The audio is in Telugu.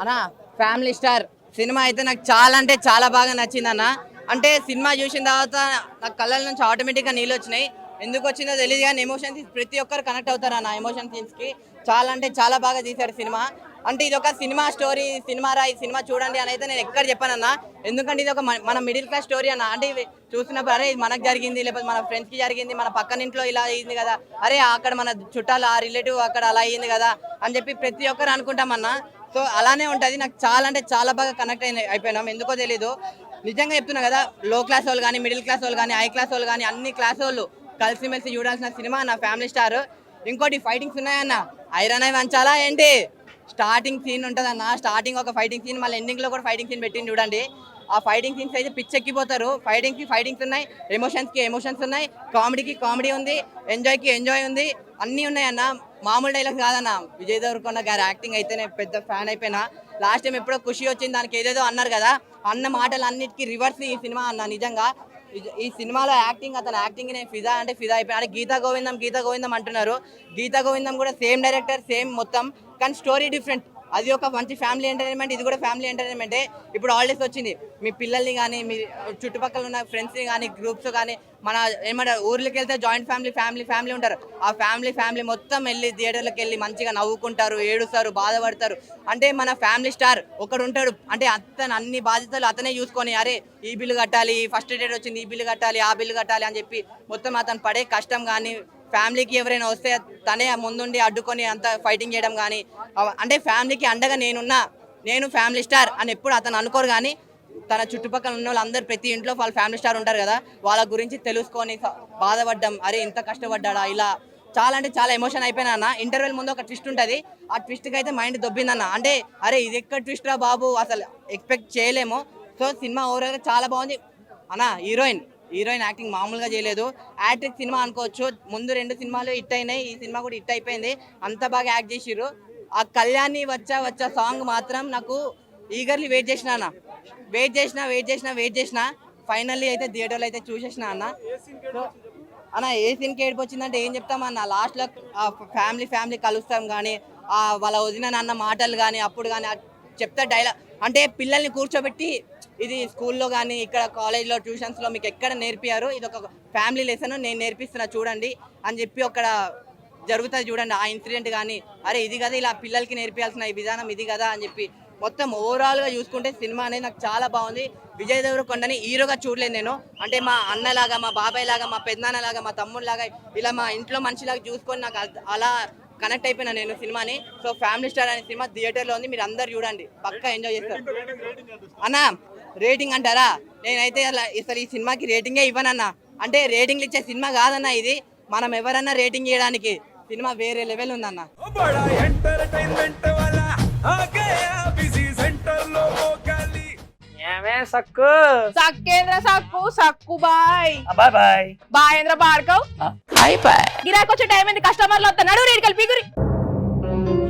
అన్నా ఫ్యామిలీ స్టార్ సినిమా అయితే నాకు చాలా అంటే చాలా బాగా నచ్చింది అన్న అంటే సినిమా చూసిన తర్వాత నాకు కళ్ళ నుంచి ఆటోమేటిక్గా నీళ్ళు వచ్చినాయి. ఎందుకు వచ్చిందో తెలియదు కానీ ఎమోషన్స్ ప్రతి ఒక్కరు కనెక్ట్ అవుతారు అన్న ఎమోషన్కి. చాలా అంటే చాలా బాగా తీశారు సినిమా. అంటే ఇది ఒక సినిమా స్టోరీ సినిమా రా ఈ సినిమా చూడండి అని అయితే నేను ఎక్కడ చెప్పానన్నా. ఎందుకంటే ఇది ఒక మన- మిడిల్ క్లాస్ స్టోరీ అన్న. అంటే చూసినప్పుడు అరే ఇది మనకు జరిగింది లేకపోతే మన ఫ్రెండ్స్కి జరిగింది మన పక్కన ఇంట్లో ఇలా అయింది కదా. అరే అక్కడ మన చుట్టాలు ఆ రిలేటివ్ అక్కడ అలా అయింది కదా అని చెప్పి ప్రతి ఒక్కరు అనుకుంటామన్నా. సో అలానే ఉంటుంది. నాకు చాలా అంటే చాలా బాగా కనెక్ట్ అయిన అయిపోయినాం. ఎందుకో తెలీదు. నిజంగా చెప్తున్నా కదా లో క్లాస్ వాళ్ళు కానీ మిడిల్ క్లాస్ వాళ్ళు కానీ హై క్లాస్ వాళ్ళు కానీ అన్ని క్లాస్ వాళ్ళు కలిసిమెలిసి చూడాల్సిన సినిమా నా ఫ్యామిలీ స్టార్ ఇంకోటి ఫైటింగ్స్ ఉన్నాయన్న. ఐరన్ అయి వంచాలా ఏంటి? స్టార్టింగ్ సీన్ ఉంటుందన్న. స్టార్టింగ్ ఒక ఫైటింగ్ సీన్ మళ్ళీ ఎండింగ్లో కూడా ఫైటింగ్ సీన్ పెట్టింది చూడండి. ఆ ఫైటింగ్ సీన్స్ అయితే పిచ్చెక్కిపోతారు. ఫైటింగ్కి ఫైటింగ్స్ ఉన్నాయి. ఎమోషన్స్కి ఎమోషన్స్ ఉన్నాయి. కామెడీకి కామెడీ ఉంది. ఎంజాయ్కి ఎంజాయ్ ఉంది. అన్నీ ఉన్నాయన్న. మామూలు డైలాగ్ కాదన్న. విజయ్ దేవరకొండ గారి యాక్టింగ్ అయితే నేను పెద్ద ఫ్యాన్ అయిపోయినా. లాస్ట్ టైం ఎప్పుడో ఖుషి వచ్చింది దానికి ఏదేదో అన్నారు కదా. అన్న మాటలు అన్నిటికీ రివర్స్ ఈ సినిమా అన్న నిజంగా. ఈ- ఈ సినిమాలో యాక్టింగ్ అతను యాక్టింగ్ నేను ఫిదా అంటే ఫిదా అయిపోయాను అంటే గీతా గోవిందం గీతా గోవిందం అంటున్నారు. గీతా గోవిందం కూడా సేమ్ డైరెక్టర్ సేమ్ మొత్తం. కానీ స్టోరీ డిఫరెంట్ అది ఒక మంచి ఫ్యామిలీ ఎంటర్టైన్మెంట్ ఇది కూడా ఫ్యామిలీ ఎంటర్టైన్మెంటే. ఇప్పుడు హాలిడేస్ వచ్చింది. మీ పిల్లల్ని కానీ మీ చుట్టుపక్కల ఉన్న ఫ్రెండ్స్ని కానీ గ్రూప్స్ కానీ మన ఏమంటారు ఊర్లోకి వెళ్తే జాయింట్ ఫ్యామిలీ ఫ్యామిలీ ఫ్యామిలీ ఉంటారు. ఆ ఫ్యామిలీ ఫ్యామిలీ మొత్తం వెళ్ళి థియేటర్లకు వెళ్ళి మంచిగా నవ్వుకుంటారు ఏడుస్తారు బాధపడతారు. అంటే మన ఫ్యామిలీ స్టార్ ఒకడు ఉంటాడు. అంటే అతను అన్ని బాధ్యతలు అతనే చూసుకొని అరే ఈ బిల్లు కట్టాలి ఫస్ట్ డేట్ వచ్చింది ఈ బిల్లు కట్టాలి ఆ బిల్లు కట్టాలి అని చెప్పి మొత్తం అతను పడే కష్టం కానీ ఫ్యామిలీకి ఎవరైనా వస్తే తనే ముందుండి అడ్డుకొని అంత ఫైటింగ్ చేయడం కానీ అంటే ఫ్యామిలీకి అండగా నేనున్నా నేను ఫ్యామిలీ స్టార్ అని ఎప్పుడు అతను అనుకోరు కానీ తన చుట్టుపక్కల ఉన్న వాళ్ళందరూ ప్రతి ఇంట్లో వాళ్ళ ఫ్యామిలీ స్టార్ ఉంటారు కదా వాళ్ళ గురించి తెలుసుకొని బాధపడ్డం అరే ఇంత కష్టపడ్డా ఇలా చాలా అంటే చాలా ఎమోషన్ అయిపోయినా అన్న. ఇంటర్వెల్ ముందు ఒక ట్విస్ట్ ఉంటుంది ఆ ట్విస్ట్కి అయితే మైండ్ దొబ్బిందన్న. అంటే అరే ఇది ఎక్కడ ట్విస్ట్ రా బాబు అసలు ఎక్స్పెక్ట్ చేయలేము. సో సినిమా ఓవరాల్గా చాలా బాగుంది. అన్న హీరోయిన్. హీరోయిన్ యాక్టింగ్ మామూలుగా చేయలేదు. యాట్రిక్ సినిమా అనుకోవచ్చు. ముందు రెండు సినిమాలు హిట్ అయినాయి. ఈ సినిమా కూడా హిట్ అయిపోయింది. అంత బాగా యాక్ట్ చేసిర్రు. ఆ కళ్యాణి వచ్చా వచ్చా సాంగ్ మాత్రం నాకు ఈగర్లీ వెయిట్ చేసిన అన్న. వెయిట్ చేసిన వెయిట్ చేసిన వెయిట్ చేసిన. ఫైనల్లీ అయితే థియేటర్లో అయితే చూసేసిన అన్న. సో అన్న ఏ సీన్కి ఏడిపోచ్చిందంటే ఏం చెప్తామన్న లాస్ట్లో ఫ్యామిలీ ఫ్యామిలీ కలుస్తాం కానీ వాళ్ళ వదిన అన్న మాటలు కానీ అప్పుడు కానీ చెప్తా డైలాగ్ అంటే పిల్లల్ని కూర్చోబెట్టి ఇది స్కూల్లో కానీ ఇక్కడ కాలేజ్లో ట్యూషన్స్లో మీకు ఎక్కడ నేర్పియారు ఇది ఒక ఫ్యామిలీ లెసన్ నేను నేర్పిస్తున్నా చూడండి అని చెప్పి అక్కడ జరుగుతుంది చూడండి. ఆ ఇన్సిడెంట్ కానీ అరే ఇది కదా ఇలా పిల్లలకి నేర్పించాల్సిన ఈ విధానం ఇది కదా అని చెప్పి మొత్తం ఓవరాల్గా చూసుకుంటే సినిమా అనేది నాకు చాలా బాగుంది. విజయ్ దేవరకొండని హీరోగా చూడలేదు నేను. అంటే మా అన్నలాగా మా బాబాయ్ లాగా మా పెద్దనాన్నలాగా మా తమ్ముళ్ళలాగా ఇలా మా ఇంట్లో మనిషిలాగా చూసుకొని నాకు అలా కనెక్ట్ అయిపోయినా నేను సినిమాని. సో ఫ్యామిలీ స్టార్ అనే సినిమా థియేటర్లో ఉంది. మీరు అందరు చూడండి. పక్కా ఎంజాయ్ చేస్తారు. అన్నా రేటింగ్ అంటారా? నేనైతే అలా అసలు ఈ సినిమాకి రేటింగే ఇవ్వనన్నా. అంటే రేటింగ్లు ఇచ్చే సినిమా కాదన్న ఇది. మనం ఎవరన్నా రేటింగ్ ఇవ్వడానికి సినిమా వేరే లెవెల్ ఉందన్న. సక్కు? సక్కేంద్ర సక్కు సక్కు bye. Bye bye. Bye bye. గిరాకొచ్చే time ఏంది? కస్టమర్లు వస్తా నడు రేడికల్ పిగురి